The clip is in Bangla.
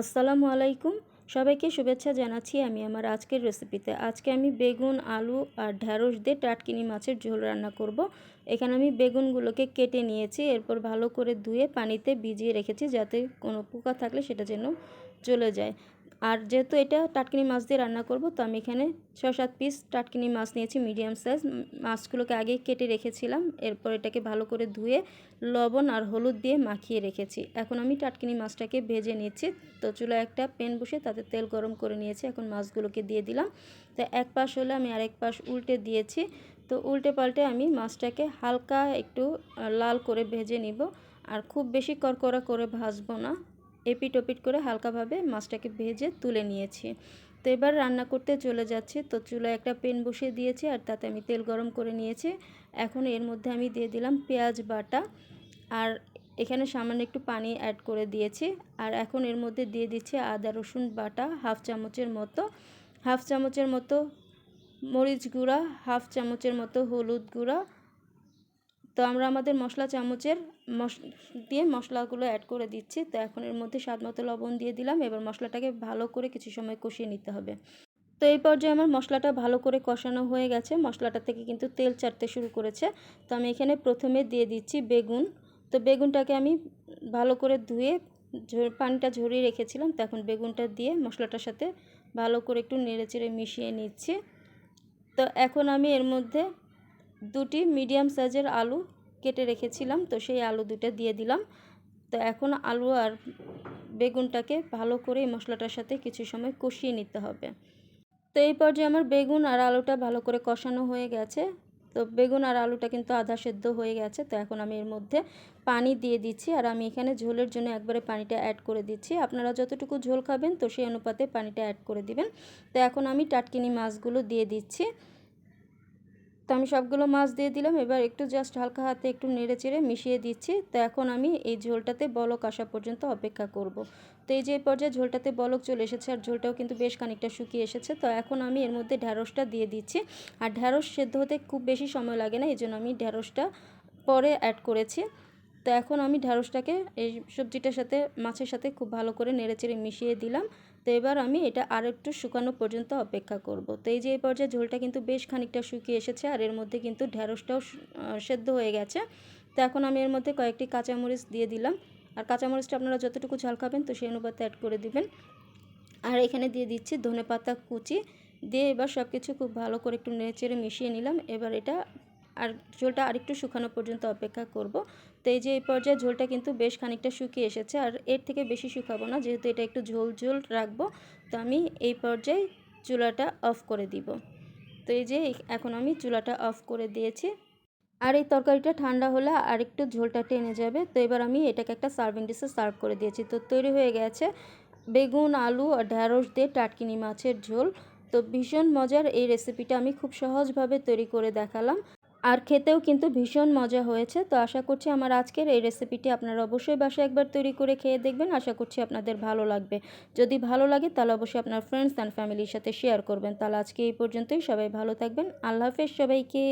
আসসালামু আলাইকুম। সবাইকে শুভেচ্ছা জানাচ্ছি আমি আমার আজকের রেসিপিতে আজকে আমি বেগুন, আলু আর ঢ্যাঁড়স দিয়ে টাটকিনি মাছের ঝোল রান্না করব। এখানে আমি বেগুনগুলোকে কেটে নিয়েছি, এরপর ভালো করে ধুয়ে পানিতে ভিজিয়ে রেখেছি যাতে কোনো পোকা থাকলে সেটা যেন চলে যায়। আর যেহেতু এটা টাটকিনি মাছ দিয়ে রান্না করব, তো আমি এখানে ছয় সাত পিস টাটকিনি মাছ নিয়েছি মিডিয়াম সাইজ মাছগুলোকে আগে কেটে রেখেছিলাম, এরপর এটাকে ভালো করে ধুয়ে লবণ আর হলুদ দিয়ে মাখিয়ে রেখেছি। এখন আমি টাটকিনি মাছটাকে ভেজে নিচ্ছি। তো চুলা একটা প্যান বসে তাতে তেল গরম করে নিয়েছি, এখন মাছগুলোকে দিয়ে দিলাম। তো এক পাশ হলে আমি আরেক পাশ উল্টে দিয়েছি। তো উল্টে পাল্টে আমি মাছটাকে হালকা একটু লাল করে ভেজে নিব। আর খুব বেশি করকরা করে ভাজবো না। এপিট ওপিট করে হালকাভাবে মাছটাকে ভেজে তুলে নিয়েছি। তো এবার রান্না করতে চলে যাচ্ছি। তো চুলায় একটা পেন বসিয়ে দিয়েছি আর তাতে আমি তেল গরম করে নিয়েছি। এখন এর মধ্যে আমি দিয়ে দিলাম পেঁয়াজ বাটা আর এখানে সামান্য একটু পানি অ্যাড করে দিয়েছি। আর এখন এর মধ্যে দিয়ে দিচ্ছি আদা, রসুন বাটা হাফ চামচের মতো। হাফ চামচের মতো মরিচ গুঁড়া, হাফ চামচের মতো হলুদ গুঁড়া তো আমরা আমাদের মশলা চামচের মশ, দিয়ে মশলাগুলো অ্যাড করে দিচ্ছি। তো এখন এর মধ্যে স্বাদ মতো লবণ দিয়ে দিলাম। এবার মশলাটাকে ভালো করে কিছু সময় কষিয়ে নিতে হবে। তো এই পর্যায়ে আমার মশলাটা ভালো করে কষানো হয়ে গেছে। মশলাটা থেকে কিন্তু তেল চাটতে শুরু করেছে। তো আমি এখানে প্রথমে দিয়ে দিচ্ছি বেগুন। তো বেগুনটাকে আমি ভালো করে ধুয়ে পানিটা ঝরিয়ে রেখেছিলাম। তো এখন বেগুনটা দিয়ে মশলাটার সাথে ভালো করে একটু নেড়ে চেড়ে মিশিয়ে নিচ্ছি। তো এখন আমি এর মধ্যে দুটি মিডিয়াম সাইজের আলু কেটে রেখেছিলাম, তো সেই আলু দুটো দিয়ে দিলাম। তো এখন আলু আর বেগুনটাকে ভালো করে এই মশলাটার সাথে কিছু সময় কষিয়ে নিতে হবে। তো এই পর্যায়ে আমার বেগুন আর আলুটা ভালো করে কষানো হয়ে গেছে। তো বেগুন আর আলুটা কিন্তু আধা সেদ্ধ হয়ে গেছে, তো এখন আমি এর মধ্যে পানি দিয়ে দিচ্ছি। আর আমি এখানে ঝোলের জন্য একবারে পানিটা অ্যাড করে দিচ্ছি। আপনারা যতটুকু ঝোল খাবেন, তো সেই অনুপাতে পানিটা অ্যাড করে দিবেন। তো এখন আমি টাটকিনি মাছগুলো দিয়ে দিচ্ছি। তো আমি সবগুলো মাছ দিয়ে দিলাম। এবার একটু জাস্ট হালকা হাতে একটু নেড়ে চেড়ে মিশিয়ে দিচ্ছি। তো এখন আমি এই ঝোলটাতে বলক আসা পর্যন্ত অপেক্ষা করব। তো এই যে পর্যায়ে ঝোলটাতে বলক চলে এসেছে আর ঝোলটাও কিন্তু বেশ খানিকটা শুকিয়ে এসেছে। তো এখন আমি এর মধ্যে ঢ্যাঁড়সটা দিয়ে দিচ্ছি। আর ঢ্যাঁড়স সেদ্ধ হতে খুব বেশি সময় লাগে না এই জন্য আমি ঢ্যাঁড়সটা পরে অ্যাড করেছি। তো এখন আমি ঢ্যাঁড়সটাকে এই সবজিটার সাথে, মাছের সাথে খুব ভালো করে নেড়েচেড়ে মিশিয়ে দিলাম। তো এবার আমি এটা আর একটু শুকানো পর্যন্ত অপেক্ষা করব। তো এই যে এই পর্যায়ে ঝোলটা কিন্তু বেশ খানিকটা শুকিয়ে এসেছে আর এর মধ্যে কিন্তু ঢ্যাঁড়সটাও সেদ্ধ হয়ে গেছে। তো এখন আমি এর মধ্যে কয়েকটি কাঁচামরিচ দিয়ে দিলাম। আর কাঁচামরিচটা আপনারা যতটুকু ঝাল খাবেন তো সেই অনুপাতে অ্যাড করে দিবেন। আর এখানে দিয়ে দিচ্ছি ধনে পাতা কুচি। দিয়ে এবার সব কিছু খুব ভালো করে একটু নেড়ে মিশিয়ে নিলাম। এবার এটা আর ঝোলটা আরেকটু শুকানো পর্যন্ত অপেক্ষা করব। তো এই যে এই পর্যায়ে ঝোলটা কিন্তু বেশ খানিকটা শুকিয়ে এসেছে আর এর থেকে বেশি শুকাবো না, যেহেতু এটা একটু ঝোল ঝোল রাখব। তো আমি এই পর্যায়ে চুলাটা অফ করে দিব। তো এই যে এখন আমি চুলাটা অফ করে দিয়েছি। আর এই তরকারিটা ঠান্ডা হলে আর একটু ঝোলটা টেনে যাবে। তো এবার আমি এটাকে একটা সার্ভিং ডিশে সার্ভ করে দিয়েছি। তো তৈরি হয়ে গেছে বেগুন, আলু আর ঢ্যাঁড়স দিয়ে টাটকিনি মাছের ঝোল। তো ভীষণ মজার এই রেসিপিটা আমি খুব সহজভাবে তৈরি করে দেখালাম। আর খেতেও কিন্তু ভীষণ মজা হয়েছে। তো আশা করছি আমার আজকের এই রেসিপিটি আপনারা অবশ্যই বাসায় একবার তৈরি করে খেয়ে দেখবেন। আশা করছি আপনাদের ভালো লাগবে। যদি ভালো লাগে তাহলে অবশ্যই আপনার ফ্রেন্ডস অ্যান্ড ফ্যামিলির সাথে শেয়ার করবেন। তাহলে আজকে এই পর্যন্তই। সবাই ভালো থাকবেন। আল্লাহ হাফেজ সবাইকে।